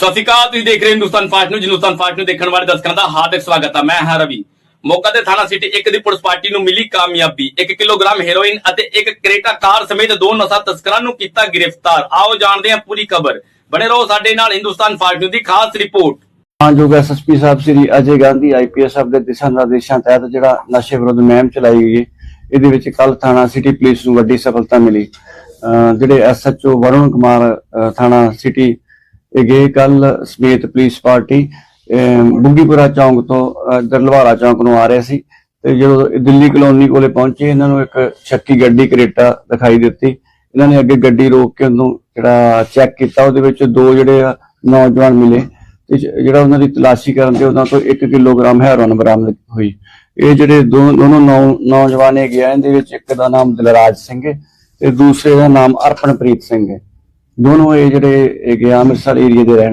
ਸਤਿ ਸ਼੍ਰੀ ਅਕਾਲ, ਤੁਸੀਂ ਦੇਖ ਰਹੇ ਹਿੰਦੁਸਤਾਨ ਫਾਸਟ ਨੂੰ ਹਿੰਦੁਸਤਾਨ ਫਾਸਟ ਨੂੰ ਦੇਖਣ ਵਾਲੇ ਦਰਸ਼ਕਾਂ ਦਾ ਹਾਰਦਿਕ ਸਵਾਗਤ ਹੈ। ਮੈਂ ਹਾਂ ਰਵੀ। ਮੌਕਾ ਤੇ ਥਾਣਾ ਸਿਟੀ ਇੱਕ ਦੀ ਪੁਲਿਸ ਪਾਰਟੀ ਨੂੰ ਮਿਲੀ ਕਾਮਯਾਬੀ। 1 ਕਿਲੋਗ੍ਰਾਮ ਹੈਰੋਇਨ ਅਤੇ ਇੱਕ ਕਰੇਟਾ ਕਾਰ ਸਮੇਤ ਦੋ ਨਸ਼ਾ ਤਸਕਰਾਂ ਨੂੰ ਕੀਤਾ ਗ੍ਰਿਫਤਾਰ। ਆਓ ਜਾਣਦੇ ਹਾਂ ਪੂਰੀ ਖਬਰ। ਬਣੇ ਰਹੋ ਸਾਡੇ ਨਾਲ ਹਿੰਦੁਸਤਾਨ ਫਾਸਟ ਦੀ ਖਾਸ ਰਿਪੋਰਟ। ਮਾਨਯੋਗ ਐਸਐਸਪੀ ਸਾਹਿਬ, ਸ੍ਰੀ ਅਜੇ ਗਾਂਧੀ ਆਈਪੀਐਸ ਸਾਹਿਬ ਦੇ ਦਿਸ਼ਾ ਨਿਰਦੇਸ਼ਾਂ ਤਹਿਤ ਜਿਹੜਾ ਨਸ਼ੇ ਵਿਰੁੱਧ ਮੁਹਿੰਮ ਚਲਾਈ ਗਈ ਇਹਦੇ ਵਿੱਚ ਕੱਲ ਥਾਣਾ ਸਿਟੀ ਪੁਲਿਸ ਨੂੰ ਵੱਡੀ ਸਫਲਤਾ ਮਿਲੀ। ਜਿਹੜੇ ਐਸਐਚਓ ਵਰੁਣ ਕੁਮਾਰ ਥਾਣਾ ਸਿਟੀ ਇਹ ਗਏ ਕੱਲ ਸਮੇਤ ਪੁਲਿਸ ਪਾਰਟੀ ਬੁੱਗੀਪੁਰਾ ਚੌਂਕ ਤੋਂ ਦਰਲਵਾਰਾ ਚੌਂਕ ਨੂੰ ਆ ਰਹੇ ਸੀ। ਤੇ ਜਦੋਂ ਦਿੱਲੀ ਕਲੋਨੀ ਕੋਲੇ ਪਹੁੰਚੇ, ਇਹਨਾਂ ਨੂੰ ਇੱਕ ਸ਼ੱਕੀ ਗੱਡੀ ਕਰੇਟਾ ਦਿਖਾਈ ਦਿੱਤੀ। ਇਹਨਾਂ ਨੇ ਅੱਗੇ ਗੱਡੀ ਰੋਕ ਕੇ ਉਹਨੂੰ ਜਿਹੜਾ ਚੈੱਕ ਕੀਤਾ, ਉਹਦੇ ਵਿੱਚ ਦੋ ਜਿਹੜੇ ਨੌਜਵਾਨ ਮਿਲੇ। ਤੇ ਜਿਹੜਾ ਉਹਨਾਂ ਦੀ ਤਲਾਸ਼ੀ ਕਰਨ ਤੇ ਉਹਨਾਂ ਤੋਂ 1 ਕਿਲੋਗ੍ਰਾਮ ਹੈਰੋਨ ਬਰਾਮਦ ਹੋਈ। ਇਹ ਜਿਹੜੇ ਦੋ, ਦੋਨੋਂ ਨੌ- ਨੌਜਵਾਨ ਹੈਗੇ ਆ, ਇਹਦੇ ਵਿੱਚ ਇੱਕ ਦਾ ਨਾਮ ਦਿਲਰਾਜ ਸਿੰਘ ਹੈ ਤੇ ਦੂਸਰੇ ਦਾ ਨਾਮ ਅਰਪਣਪ੍ਰੀਤ ਸਿੰਘ ਹੈ। ਦੋਨੋਂ ਇਹ ਜਿਹੜੇ ਹੈਗੇ ਆ ਅੰਮ੍ਰਿਤਸਰ ਏਰੀਆ ਦੇ ਰਹਿਣ